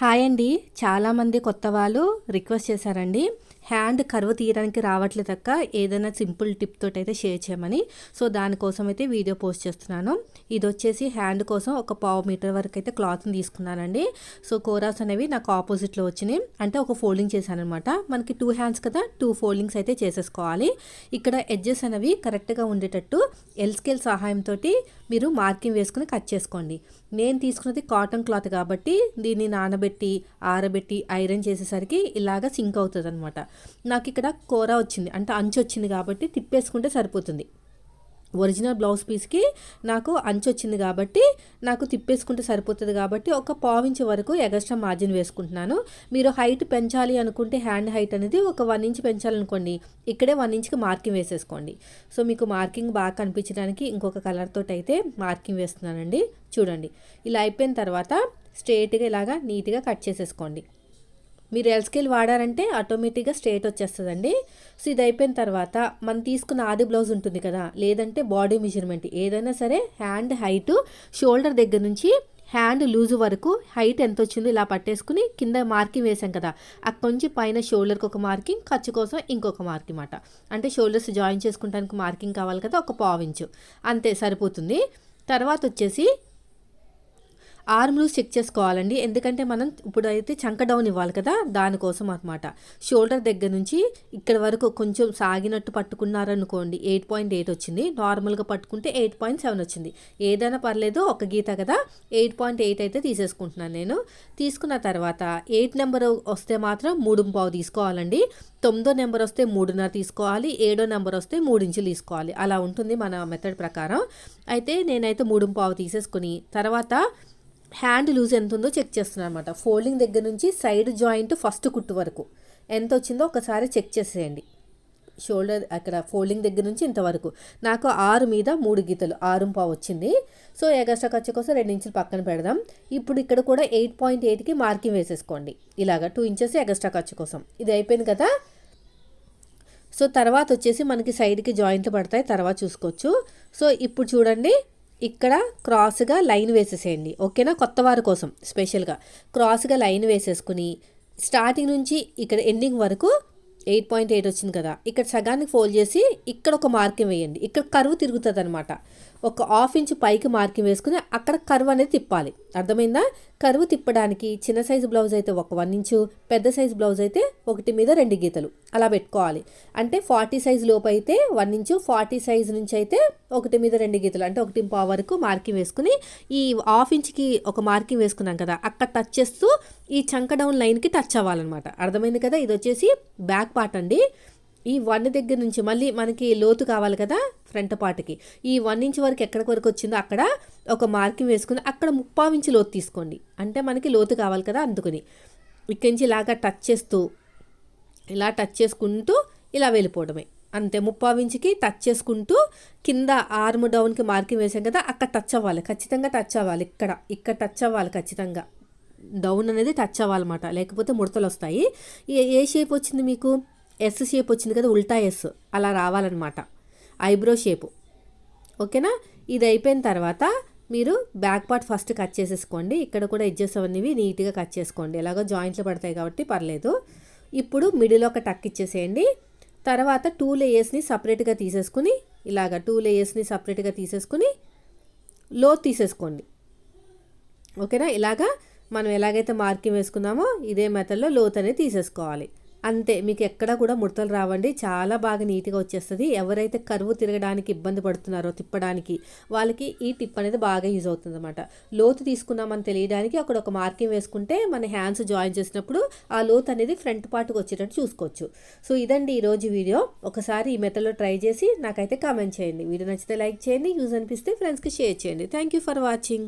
Hi అండి. చాలామంది కొత్త వాళ్ళు రిక్వెస్ట్ చేశారండి. హ్యాండ్ కరువు తీయడానికి రావట్లేదు అక్క. ఏదైనా సింపుల్ టిప్ తోటి అయితే షేర్ చేయమని. సో దానికోసం అయితే వీడియో పోస్ట్ చేస్తున్నాను. ఇది వచ్చేసి హ్యాండ్ కోసం ఒక పావు మీటర్ వరకు అయితే క్లాత్ని తీసుకున్నానండి. సో కోరాస్ అనేవి నాకు ఆపోజిట్లో వచ్చినాయి. అంటే ఒక ఫోల్డింగ్ చేశాను అనమాట మనకి టూ హ్యాండ్స్ కదా టూ ఫోల్డింగ్స్ అయితే చేసేసుకోవాలి. ఇక్కడ ఎడ్జెస్ అనేవి కరెక్ట్గా ఉండేటట్టు ఎల్ స్కేల్ సహాయంతో మీరు మార్కింగ్ వేసుకుని కట్ చేసుకోండి. నేను తీసుకున్నది కాటన్ క్లాత్ కాబట్టి దీన్ని నానబెట్టి ఆరబెట్టి ఐరన్ చేసేసరికి ఇలాగ సింక్ అవుతుంది అనమాట నాకు ఇక్కడ కూర వచ్చింది. అంటే అంచు వచ్చింది కాబట్టి తిప్పేసుకుంటే సరిపోతుంది. ఒరిజినల్ బ్లౌజ్ పీస్కి నాకు అంచు వచ్చింది కాబట్టి నాకు తిప్పేసుకుంటే సరిపోతుంది కాబట్టి ఒక పావించి వరకు ఎగస్ట్రా మార్జిన్ వేసుకుంటున్నాను. మీరు హైట్ పెంచాలి అనుకుంటే హ్యాండ్ హైట్ అనేది ఒక వన్ ఇంచ్ పెంచాలనుకోండి. ఇక్కడే వన్ ఇంచ్కి మార్కింగ్ వేసేసుకోండి. సో మీకు మార్కింగ్ బాగా కనిపించడానికి ఇంకొక కలర్ తోటి అయితే మార్కింగ్ వేస్తున్నానండి. చూడండి. ఇలా అయిపోయిన తర్వాత స్ట్రేట్గా ఇలాగా నీట్గా కట్ చేసేసుకోండి. మీరు ఎల్స్కేల్ వాడారంటే ఆటోమేటిక్గా స్ట్రేట్ వచ్చేస్తుందండి. సో ఇది అయిపోయిన తర్వాత మనం తీసుకున్న ఆది బ్లౌజ్ ఉంటుంది కదా లేదంటే బాడీ మెజర్మెంట్ ఏదైనా సరే హ్యాండ్ హైటు షోల్డర్ దగ్గర నుంచి హ్యాండ్ లూజ్ వరకు హైట్ ఎంత వచ్చిందో ఇలా పట్టేసుకుని కింద మార్కింగ్ వేసాం కదా అక్కడి నుంచి పైన షోల్డర్కి ఒక మార్కింగ్ ఖర్చు కోసం ఇంకొక మార్కింగ్ మాట అంటే షోల్డర్స్ జాయిన్ చేసుకుంటానికి మార్కింగ్ కావాలి కదా ఒక పావించు అంతే సరిపోతుంది. తర్వాత వచ్చేసి ఆర్మ్ లూజ్ చెక్ చేసుకోవాలండి. ఎందుకంటే మనం ఇప్పుడు అయితే చంక డౌన్ ఇవ్వాలి కదా దానికోసం అనమాట షోల్డర్ దగ్గర నుంచి ఇక్కడ వరకు కొంచెం సాగినట్టు పట్టుకున్నారనుకోండి ఎయిట్ పాయింట్ ఎయిట్ వచ్చింది. నార్మల్గా పట్టుకుంటే ఎయిట్ పాయింట్ సెవెన్ వచ్చింది. ఏదైనా పర్లేదు ఒక గీత కదా ఎయిట్ పాయింట్ ఎయిట్ అయితే తీసేసుకుంటున్నాను నేను. తీసుకున్న తర్వాత ఎయిట్ నెంబర్ వస్తే మాత్రం మూడు పావు తీసుకోవాలండి. తొమ్మిదో నెంబర్ వస్తే మూడున్నర తీసుకోవాలి. ఏడో నెంబర్ వస్తే మూడు ఇంచులు తీసుకోవాలి. అలా ఉంటుంది మన మెథడ్ ప్రకారం. అయితే నేనైతే మూడు పావు తీసేసుకుని తర్వాత హ్యాండ్ లూజ్ ఎంత ఉందో చెక్ చేస్తున్నాను అనమాట ఫోల్డింగ్ దగ్గర నుంచి సైడ్ జాయింట్ ఫస్ట్ కుట్టు వరకు. ఎంత వచ్చిందో ఒకసారి చెక్ చేసేయండి. షోల్డర్ అక్కడ ఫోల్డింగ్ దగ్గర నుంచి ఇంతవరకు నాకు ఆరు మీద మూడు గీతలు ఆరు పావు వచ్చింది. సో ఎగస్ట్రా ఖర్చు కోసం రెండు ఇంచులు పక్కన పెడదాం. ఇప్పుడు ఇక్కడ కూడా ఎయిట్ పాయింట్ ఎయిట్కి మార్కింగ్ వేసేసుకోండి. ఇలాగ టూ ఇంచెస్ ఎగస్ట్రా ఖర్చు కోసం. ఇది అయిపోయింది కదా? సో తర్వాత వచ్చేసి మనకి సైడ్కి జాయింట్లు పడతాయి తర్వాత చూసుకోవచ్చు. సో ఇప్పుడు చూడండి. ఇక్కడ క్రాస్గా లైన్ వేసేసేయండి. ఓకేనా? కొత్త వారి కోసం స్పెషల్గా. క్రాస్గా లైన్ వేసేసుకుని స్టార్టింగ్ నుంచి ఇక్కడ ఎండింగ్ వరకు ఎయిట్ పాయింట్ ఎయిట్ వచ్చింది కదా. ఇక్కడ సగానికి ఫోల్డ్ చేసి ఇక్కడ ఒక మార్కింగ్ వేయండి. ఇక్కడ కరువు తిరుగుతుంది అనమాట ఒక హాఫ్ ఇంచ్ పైకి మార్కింగ్ వేసుకుని అక్కడ కరువు అనేది తిప్పాలి. అర్థమైందా? కరువు తిప్పడానికి చిన్న సైజు బ్లౌజ్ అయితే ఒక వన్ ఇంచు పెద్ద సైజు బ్లౌజ్ అయితే ఒకటి మీద రెండు గీతలు. అలా పెట్టుకోవాలి. అంటే ఫార్టీ సైజ్ లోపు అయితే వన్ ఇంచు ఫార్టీ సైజ్ నుంచి అయితే ఒకటి మీద రెండు గీతలు అంటే ఒకటి పావు వరకు మార్కింగ్ వేసుకుని ఈ హాఫ్ ఇంచ్కి ఒక మార్కింగ్ వేసుకున్నాం కదా అక్కడ టచ్ చేస్తూ ఈ చంక డౌన్ లైన్కి టచ్ అవ్వాలన్నమాట. అర్థమైంది కదా? ఇది వచ్చేసి బ్యాక్ పార్ట్ అండి. ఈ వన్ దగ్గర నుంచి మళ్ళీ మనకి లోతు కావాలి కదా ఫ్రంట్ పార్ట్కి. ఈ వన్ ఇంచ్ వరకు ఎక్కడి వరకు వచ్చిందో అక్కడ ఒక మార్కింగ్ వేసుకుని అక్కడ ముప్పావు ఇంచు లోతు తీసుకోండి. అంటే మనకి లోతు కావాలి కదా అందుకుని. ఇక్కడి నుంచి ఇలాగా టచ్ చేస్తూ ఇలా టచ్ చేసుకుంటూ ఇలా వెళ్ళిపోవడమే. అంతే ముప్పావు ఇంచుకి టచ్ చేసుకుంటూ కింద ఆర్మ్ డౌన్కి మార్కింగ్ వేసాం కదా అక్కడ టచ్ అవ్వాలి. ఖచ్చితంగా టచ్ అవ్వాలి. ఇక్కడ ఇక్కడ టచ్ అవ్వాలి ఖచ్చితంగా. డౌన్ అనేది టచ్ అవ్వాలన్నమాట. లేకపోతే ముడతలు వస్తాయి ఏ షేప్ వచ్చింది మీకు? ఎస్ షేప్ వచ్చింది కదా ఉల్టా ఎస్ అలా రావాలన్నమాట. ఐబ్రో షేపు ఓకేనా? ఇది అయిపోయిన తర్వాత మీరు బ్యాక్ పార్ట్ ఫస్ట్ కట్ చేసేసుకోండి. ఇక్కడ కూడా ఎడ్జెస్ అవన్నీ నీట్గా కట్ చేసుకోండి. ఎలాగో జాయింట్లు పడతాయి కాబట్టి పర్లేదు. ఇప్పుడు మిడిల్ ఒక టక్ ఇచ్చేసేయండి. తర్వాత టూ లేయర్స్ని సపరేట్గా తీసేసుకుని ఇలాగ టూ లేయర్స్ని సపరేట్గా తీసేసుకుని లో తీసేసుకోండి. ఓకేనా ఇలాగా మనం ఎలాగైతే మార్కింగ్ వేసుకున్నామో ఇదే మెథడ్లో లోత్ అనేది తీసేసుకోవాలి. అంతే మీకు ఎక్కడా కూడా ముడతలు రావండి. చాలా బాగా నీట్గా వచ్చేస్తుంది. ఎవరైతే కరువు తిరగడానికి ఇబ్బంది పడుతున్నారో తిప్పడానికి వాళ్ళకి ఈ టిప్ అనేది బాగా యూజ్ అవుతుంది అనమాట లోతు తీసుకున్నామని తెలియడానికి అక్కడ ఒక మార్కింగ్ వేసుకుంటే మన హ్యాండ్స్ జాయిన్ చేసినప్పుడు ఆ లోతు అనేది ఫ్రంట్ పార్ట్కి వచ్చేటట్టు చూసుకోవచ్చు. సో ఇదండి ఈరోజు వీడియో. ఒకసారి ఈ మెథడ్లో ట్రై చేసి నాకైతే కామెంట్ చేయండి. వీడియో నచ్చితే లైక్ చేయండి. యూజ్ అనిపిస్తే ఫ్రెండ్స్కి షేర్ చేయండి. Thank you for watching.